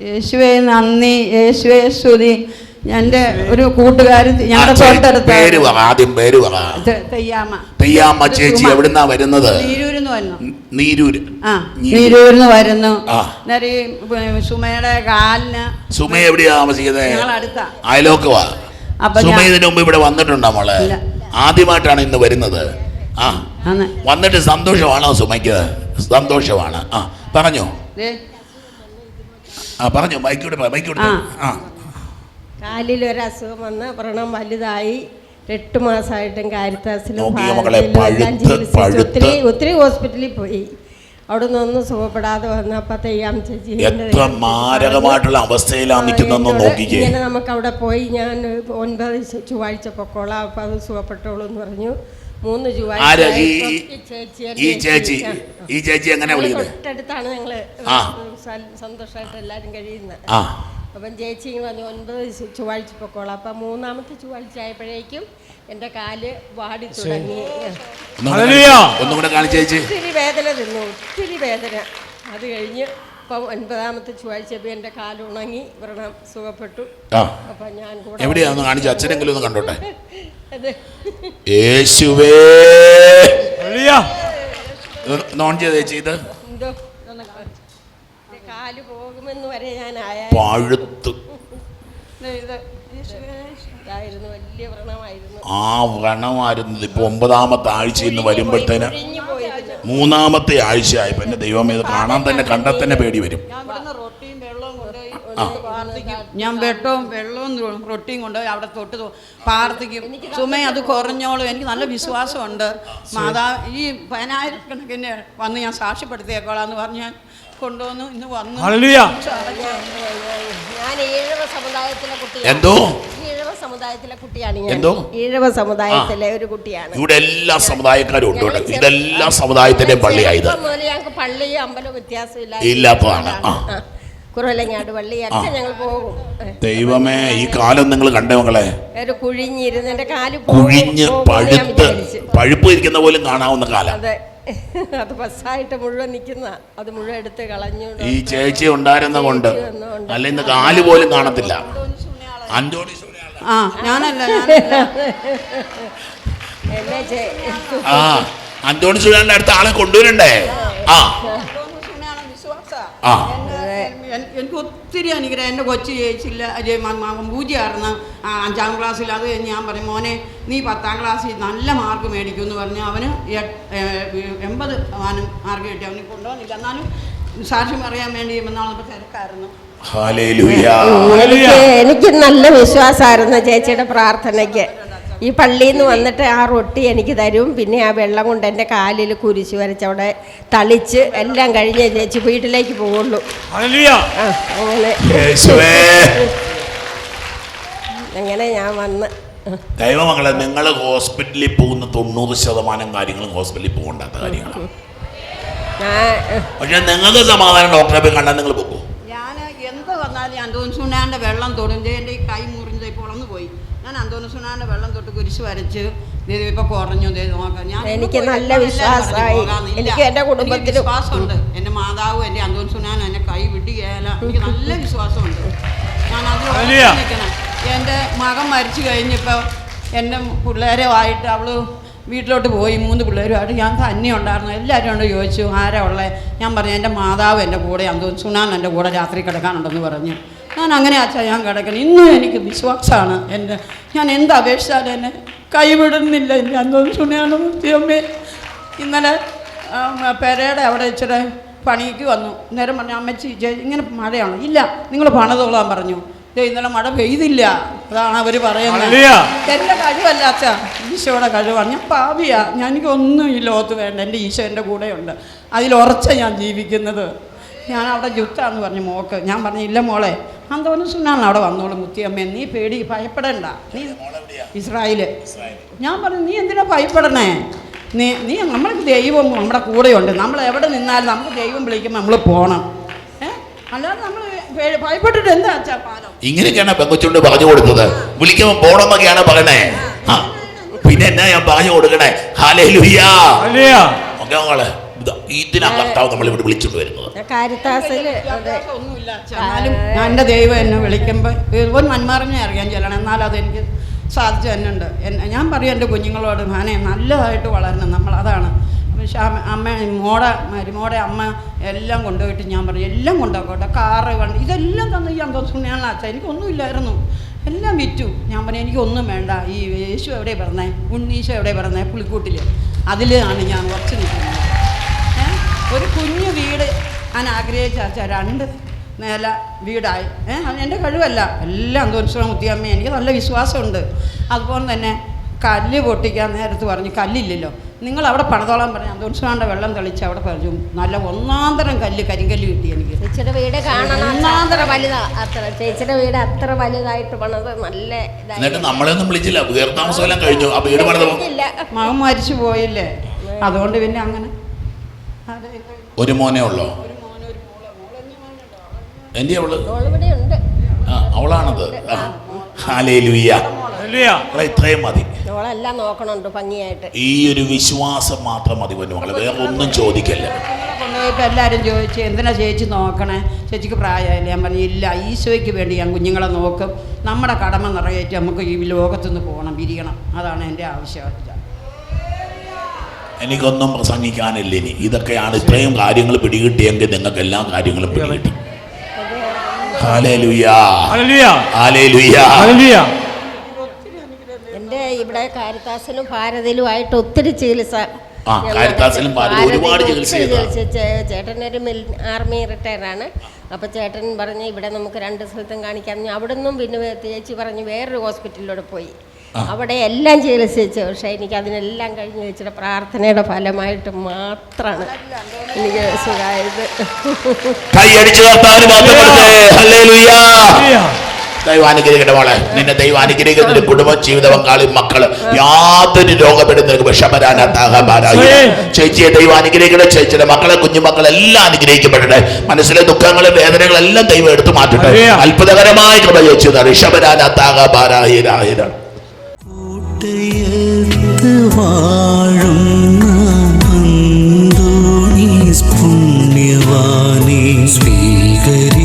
യേശുവെ നന്ദി. യേശുവേ സ്തുതി. എന്റെ ഒരു കൂട്ടുകാരൻ ഞങ്ങളുടെ തൊട്ടടുത്ത് പേര് പറ ആദ്യം പേര് പറ. തെയ്യാമ്മ. തെയ്യാമ്മ ചേച്ചി. എവിടുന്നാ വരുന്നത്? നീരൂരിന്ന് വന്നു നീരൂര്. ആ നീരൂര്. നീരൂരിന്ന് വരുന്നു. അന്നേരം ഈ, സുമയുടെ കാലിന് സുമ എവിടെയാ താമസിക്കുന്നത്? ഞങ്ങളടുത്താ. അയലോക്കവാ. സുമ ഇതിനു മുമ്പ് ഇവിടെ വന്നിട്ടുണ്ടോ മോളെ. ആദ്യമായിട്ടാണ് ഇന്ന് വരുന്നത്. ആ. വന്നിട്ട് സന്തോഷമാണോ സുമയ്ക്ക്? സന്തോഷമാണ്. ആ പറഞ്ഞോ. ആ പറഞ്ഞു ബൈക്കൂടെ ബൈക്കൂടെ ആ. ആ. കാലിൽ ഒരു അസുഖം വന്ന് വ്രണം വലുതായി എട്ട് മാസമായിട്ടും കാരിത്താസിലും നോക്കിയോ മക്കളെ, ഭാരതിലും എല്ലാം പഴുത്ത് ചികിത്സിച്ച് പഴുത്ത്. ഒത്തിരി ഒത്തിരി ഹോസ്പിറ്റലിൽ പോയി. അവിടെ നിന്നൊന്നും സുഖപ്പെടാതെ വന്നപ്പോൾ തെയ്യാം ചേച്ചി എത്ര മാരകമായിട്ടുള്ള അവസ്ഥയിലാണ് നിൽക്കുന്നതെന്ന് എന്നോട് നോക്കിക്കേ. ഇങ്ങനെ നമുക്ക് അവിടെ പോയി. ഞാൻ ഒൻപത് ചൊ- ചൊവ്വാഴ്ച പൊക്കോളാം. അപ്പം അത് സുഖപ്പെട്ടോളൂ എന്ന് പറഞ്ഞു. മൂന്ന് ആരാ? ഈ ഈ ചേച്ചി ഈ ചേച്ചി എങ്ങനെ ഞങ്ങൾ വിളിക്കുന്നത് തൊട്ടടുത്താണ് ഞങ്ങൾ. സന്തോഷമായിട്ട് എല്ലാവരും കഴിയുന്നത് ആ. അപ്പം ചേച്ചി പറഞ്ഞു ഒൻപത് ചൊവ്വാഴ്ച പൊക്കോളാം അപ്പം മൂന്നാമത്തെ ചൊവ്വാഴ്ച ആയപ്പോഴേക്കും എന്റെ കാൽ വാടി തുടങ്ങി. ഒന്നും കൂടെ ഹല്ലേലൂയ. ഒന്നും ചേച്ചി. ഒത്തിരി വേദന തിന്നു. ഒത്തിരി വേദന. അത് കഴിഞ്ഞ് ഇപ്പം ഒൻപതാമത്തെ ചൊവ്വാഴ്ച എന്റെ കാൽ ഉണങ്ങി വ്രണം സുഖപ്പെട്ടു. അപ്പം ഞാൻ കൂടെ എവിടെയാ കാണിച്ച അച്ഛനെങ്കിലും ഒന്ന് കണ്ടോട്ടെ. യേശുവേ. നോൺ ചെയ്ത് എന്റെ കാൽ പോകുമെന്ന് വരെ ഞാൻ ആയ പഴുത്ത്. ഇത്. ഇതായിരുന്നു വലിയ വ്രണമായിരുന്നു. ആ വ്രണമായിരുന്നത് ഇപ്പൊ ഒമ്പതാമത്തെ ആഴ്ച ഇന്ന് വരുമ്പോഴത്തേന് മൂന്നാമത്തെ ആഴ്ച ആഴ്ചയായപ്പോ എന്റെ ഇത് കാണാൻ തന്നെ കണ്ടാൽ തന്നെ പേടി വരും. ഞാൻ ഇവിടുന്ന് റൊട്ടിയും വെള്ളവും കൊണ്ടുപോയി ആ. പ്രാർത്ഥിക്കും ഞാൻ വെട്ടവും വെള്ളവും റൊട്ടിയും കൊണ്ടുപോയി അവിടെ തൊട്ട് പ്രാർത്ഥിക്കും സുമ അത് കുറഞ്ഞോളും. എനിക്ക് നല്ല വിശ്വാസമുണ്ട്. മാതാ ഈ പതിനായിരക്കണക്കിന് വന്ന് ഞാൻ സാക്ഷ്യപ്പെടുത്തിയേക്കോളാന്ന് പറഞ്ഞ് ഞാൻ കൊണ്ടുവന്നു. ഇന്ന് വന്നു. എന്തോ? എന്തോ? ഈഴവ സമുദായത്തിലെ ഒരു കുട്ടിയാണ്. ഇവിടെ എല്ലാ സമുദായക്കാരും ഉണ്ട് ഇവിടെ. ഇതെല്ലാ സമുദായത്തിന്റെ പള്ളിയായത് ഞങ്ങൾക്ക് പള്ളിയും അമ്പലവും വ്യത്യാസമില്ല ഇല്ലാത്തതാണ്. പള്ളിയൊക്കെ ഞങ്ങൾ പോകും. ദൈവമേ ഈ കാലം നിങ്ങൾ കണ്ടേ മകളെ ഒരു കുഴിഞ്ഞിരുന്ന് കാൽ കുഴിഞ്ഞ് പഴുത്ത് പഴുപ്പ് ഇരിക്കുന്ന പോലും കാണാവുന്ന കാലം. അതെ. അത് ബസ്സായിട്ട് മുഴുവൻ നിൽക്കുന്ന അത് മുഴുവൻ എടുത്ത് കളഞ്ഞു. ഈ ചേച്ചി ഉണ്ടായിരുന്ന കൊണ്ട് അല്ല ഇന്ന് കാൽ പോലും കാണത്തില്ല. അഞ്ചോടി. ആ ഞാനല്ല ആ അന്തോണി സുനാളിന്റെ അടുത്ത ആളെ കൊണ്ടുവരണ്ടേ? ആ. ആ. എനിക്ക് ഒത്തിരി അനുഗ്രഹം. എന്റെ കൊച്ചു ചേച്ചില്ല അജയ് പൂജയായിരുന്നു അഞ്ചാം ക്ലാസ്സിൽ. അത് കഴിഞ്ഞ് ഞാൻ പറയും മോനെ നീ പത്താം ക്ലാസ്സിൽ നല്ല മാർക്ക് മേടിക്കും എന്ന് പറഞ്ഞു. അവന് എൺപത് ശതമാനം മാർക്ക് കിട്ടി. അവന് കൊണ്ടുപോകുന്നില്ല എന്നാലും സാക്ഷ്യം അറിയാൻ വേണ്ടി വന്നാളപ്പോൾ തിരക്കായിരുന്നു. എനിക്ക് നല്ല വിശ്വാസമായിരുന്നു ചേച്ചിയുടെ പ്രാർത്ഥനയ്ക്ക്. ഈ പള്ളിയിൽ നിന്ന് വന്നിട്ട് ആ റൊട്ടി എനിക്ക് തരും. പിന്നെ ആ വെള്ളം കൊണ്ട് എന്റെ കാലിൽ കുരിശ് വരച്ച് അവിടെ തളിച്ച് എല്ലാം കഴിഞ്ഞ് ചേച്ചി വീട്ടിലേക്ക് പോവുള്ളൂ. അങ്ങനെ. ഞാൻ വന്ന്. ദൈവമംഗളെ നിങ്ങൾ ഹോസ്പിറ്റലിൽ പോകുന്ന തൊണ്ണൂറ് ശതമാനം കാര്യങ്ങളും ഹോസ്പിറ്റലിൽ പോകണ്ടാത്ത കാര്യങ്ങളാണ് ഞാൻ പക്ഷെ നിങ്ങൾക്ക് സമാധാനം ഡോക്ടറെ പോയി കണ്ടാൽ നിങ്ങൾ പോകും ഞാൻ എന്ത് വന്നാലും അന്തോണി സുനാന്റെ വെള്ളം തൊടും ദേ എന്റെ ഈ കൈ മുറിഞ്ഞത് ഇപ്പോൾ ഉളന്ന് പോയി ഞാൻ അന്തോണി വെള്ളം തൊട്ട് കുരിശ് വരച്ച് ഇപ്പൊ കുറഞ്ഞു ദേ നോക്കാം. ഞാൻ എനിക്ക് നല്ല വിശ്വാസമായി. എനിക്ക് എന്റെ കുടുംബത്തിൽ വിശ്വാസമുണ്ട്. എന്റെ മാതാവും എന്റെ അന്തോണി സുനാനും എന്നെ കൈ വിട്ടുകയല്ല എനിക്ക് നല്ല വിശ്വാസമുണ്ട്. ഞാൻ അതിൽ. നിൽക്കണം. എന്റെ മകൻ മരിച്ചു കഴിഞ്ഞപ്പോൾ എന്റെ പിള്ളേരുമായിട്ട് അവൾ വീട്ടിലോട്ട് പോയി. മൂന്ന് പിള്ളേരുമായിട്ട് ഞാൻ തന്നെ ഉണ്ടായിരുന്നു. എല്ലാവരും കൊണ്ട് ചോദിച്ചു ആരാ ഉള്ളത് ഞാൻ പറഞ്ഞു എന്റെ മാതാവ് എന്റെ കൂടെ അന്തോൻ സുനാൻ എന്റെ കൂടെ രാത്രി കിടക്കാനുണ്ടെന്ന് പറഞ്ഞു. ഞാൻ അങ്ങനെ അച്ഛാ ഞാൻ കിടക്കണം ഇന്നും എനിക്ക് വിശ്വാസമാണ് എന്റെ ഞാൻ എന്ത് അപേക്ഷിച്ചാലും എന്നെ കൈവിടുന്നില്ല. എന്റെ അന്തോന്ന് ചുണിയാണ് മുത്തിയമ്മേ ഇന്നലെ പെരയുടെ അവിടെ ഇച്ചിരി പണിക്ക് വന്നു. നേരം പറഞ്ഞു അമ്മച്ചി ഇങ്ങനെ മഴയാണ്? ഇല്ല നിങ്ങൾ പണിതോളാൻ പറഞ്ഞു. ഇന്നലെ മഴ പെയ്തില്ല. അതാണ് അവർ പറയുന്നത്. എന്റെ കഴിവല്ല അച്ഛാ ഈശോയുടെ കഴിവാണ്. ഞാൻ പാവിയാ ഞാൻ എനിക്കൊന്നും ഈ ലോകത്ത് വേണ്ട. എന്റെ ഈശോ എന്റെ കൂടെയുണ്ട്. അതിലുറച്ച ഞാൻ ജീവിക്കുന്നത്. ഞാൻ അവിടെ ജുത്താന്ന് പറഞ്ഞു മോക്ക് ഞാൻ പറഞ്ഞു ഇല്ല മോളെ അന്തോന്ന് സുനാണ് അവിടെ വന്നോളൂ മുത്തിയമ്മ. നീ പേടി ഭയപ്പെടണ്ട. നീ ഇസ്രായേൽ ഞാൻ പറഞ്ഞു നീ എന്തിനാ ഭയപ്പെടണേ? നീ നീ നമ്മൾക്ക് ദൈവം നമ്മുടെ കൂടെയുണ്ട്. നമ്മൾ എവിടെ നിന്നാലും നമുക്ക് ദൈവം വിളിക്കുമ്പോൾ നമ്മൾ പോകണം അല്ലാതെ നമ്മൾ ഭയപ്പെട്ടിട്ട് എന്താ അച്ഛാ പാലം? ഇങ്ങനെയൊക്കെയാണ് പെങ്കൊച്ചുണ്ട് പറഞ്ഞു കൊടുത്തത്. വിളിക്കുമ്പോൾ പോണമെന്നൊക്കെയാണ് പറയണേ. ആ പിന്നെ എന്നാ ഞാൻ പറഞ്ഞു കൊടുക്കണേ? ഹാലേ ലുയ്യാ മകളെ ഇത് ഇതിനാ കർത്താവ് നമ്മൾ ഇവിടെ വിളിച്ചിട്ട് വരുന്നത്. എന്റെ ദൈവം എന്നെ വിളിക്കുമ്പോൾ ഒരു മന്മാറിനെ അറിയാൻ ചെല്ലണം. എന്നാലും അതെനിക്ക് സാധിച്ചു തന്നെ ഉണ്ട് എന്നെ ഞാൻ പറയും എന്റെ കുഞ്ഞുങ്ങളോട് മാനെ നല്ലതായിട്ട് വളരണം. നമ്മൾ അതാണ്. പക്ഷെ അമ്മ അമ്മ മോടെ മരുമോടെ അമ്മ എല്ലാം കൊണ്ടുപോയിട്ട് ഞാൻ പറയും എല്ലാം കൊണ്ടുപോകട്ടെ കാറ് വണ്ടി ഇതെല്ലാം തന്നെ ഈ അന്തോസുണ്യാണ് അച്ഛൻ എനിക്കൊന്നുമില്ലായിരുന്നു എല്ലാം വിറ്റു. ഞാൻ പറഞ്ഞു എനിക്കൊന്നും വേണ്ട. ഈ യേശു എവിടെ പറഞ്ഞേ? ഉണ്ണീശോ എവിടെ പറഞ്ഞേ? പുളിക്കൂട്ടിൽ അതിലാണ് ഞാൻ കുറച്ച് നിൽക്കുന്നത്? ഒരു കുഞ്ഞു വീട് ഞാൻ ആഗ്രഹിച്ച രണ്ട് നില വീടായി. ഏഹ് അത് എന്റെ കഴിവല്ല. എല്ലാം തോന്നിശ്രമ മുത്തിയമ്മ എനിക്ക് നല്ല വിശ്വാസമുണ്ട്. അതുപോലെ തന്നെ കല്ല് പൊട്ടിക്കാൻ നേരത്ത് പറഞ്ഞു കല്ലില്ലല്ലോ. നിങ്ങൾ അവിടെ പണതോളം പറഞ്ഞു. അന്തോണിശ്രാണ്ട് വെള്ളം തെളിച്ച് അവിടെ പറഞ്ഞു. നല്ല ഒന്നാന്തരം കല്ല് കരിങ്കല്ല് കിട്ടി എനിക്ക്. ചേച്ചിയുടെ വീട് കാണണം ഒന്നാന്തരം വലുതാ. അത്ര ചേച്ചിയുടെ വീട് അത്ര വലുതായിട്ട് പണത് നല്ല എന്നിട്ട് നമ്മളെയൊന്നും വിളിച്ചില്ല. എല്ലാം കഴിഞ്ഞു. ആ വീട് മകൻ മരിച്ചു പോയില്ലേ? അതുകൊണ്ട് പിന്നെ അങ്ങനെ ഒരു മോനെ ഉള്ളോ? എന്റെ അവൾ? ഇവിടെ ഉണ്ട്. ആ, അവളാണത്. ഇത്രയും മതി. നമ്മളെല്ലാം നോക്കണുണ്ട് ഭംഗിയായിട്ട്. ഈ ഒരു വിശ്വാസം മാത്രം മതി പൊന്നു വേറെ ഒന്നും ചോദിക്കല്ല. എല്ലാരും എല്ലാവരും ചോദിച്ചു എന്തിനാ ചേച്ചി നോക്കണേ? ചേച്ചിക്ക് പ്രായമായില്ലേ? ഞാൻ പറഞ്ഞു ഇല്ല ഈശോയ്ക്ക് വേണ്ടി ഞാൻ കുഞ്ഞുങ്ങളെ നോക്കും. നമ്മുടെ കടമ നിറയേറ്റ് നമുക്ക് ഈ ലോകത്തുനിന്ന് പോകണം വിരിയണം അതാണ് എന്റെ ആവശ്യം. എനിക്കൊന്നും പ്രസംഗിക്കാനില്ല ഇനി. ഇതൊക്കെയാണ് ഇത്രയും കാര്യങ്ങൾ പിടികിട്ടിയെങ്കിൽ നിങ്ങൾക്ക് എല്ലാ കാര്യങ്ങളും പിടികിട്ടി. എന്റെ ഇവിടെ കാരിത്താസിലും ഭാരതിലുമായിട്ട് ഒത്തിരി ചികിത്സ കാരിത്താസിലും ഒരുപാട് ചികിത്സ ചേട്ടനൊരു മിൽ ആർമി റിട്ടയറാണ് അപ്പോൾ ചേട്ടൻ പറഞ്ഞ് ഇവിടെ നമുക്ക് രണ്ട് സ്ഥലത്തും കാണിക്കാം. അവിടെ നിന്നും പിന്നെ ചേച്ചി പറഞ്ഞ് വേറൊരു ഹോസ്പിറ്റലിലൂടെ പോയി. അവിടെ എല്ലാം ചികിത്സിച്ചു പക്ഷേ എനിക്ക് അതിനെല്ലാം കഴിഞ്ഞ് വെച്ചിട്ട് പ്രാർത്ഥനയുടെ ഫലമായിട്ട് മാത്രമാണ് എനിക്ക് സുഖമായത്. കൈയടിച്ചു ദൈവം അനുഗ്രഹിക്കട്ടെ മോളെ. നിന്നെ ദൈവം അനുഗ്രഹിക്കുന്ന ഒരു കുടുംബ ജീവിത പങ്കാളി മക്കൾ യാതൊരു രോഗപ്പെടുന്നവർക്ക് വിഷമരാനാഹമാരായി ചേച്ചിയെ ദൈവം അനുഗ്രഹിക്കട്ടെ ചേച്ചിയുടെ മക്കളെ കുഞ്ഞുമക്കളെ എല്ലാം അനുഗ്രഹിക്കപ്പെടട്ടെ. മനസ്സിലെ ദുഃഖങ്ങളും വേദനകളെല്ലാം ദൈവം എടുത്തു മാറ്റട്ടെ. അത്ഭുതകരമായി കൃപ ചേച്ചി ഋഷഭരാനാത്താകാരാഹിരാഹിര കോട്ടയത്ത് വാഴും പുണ്യവാനെ സ്വീകരി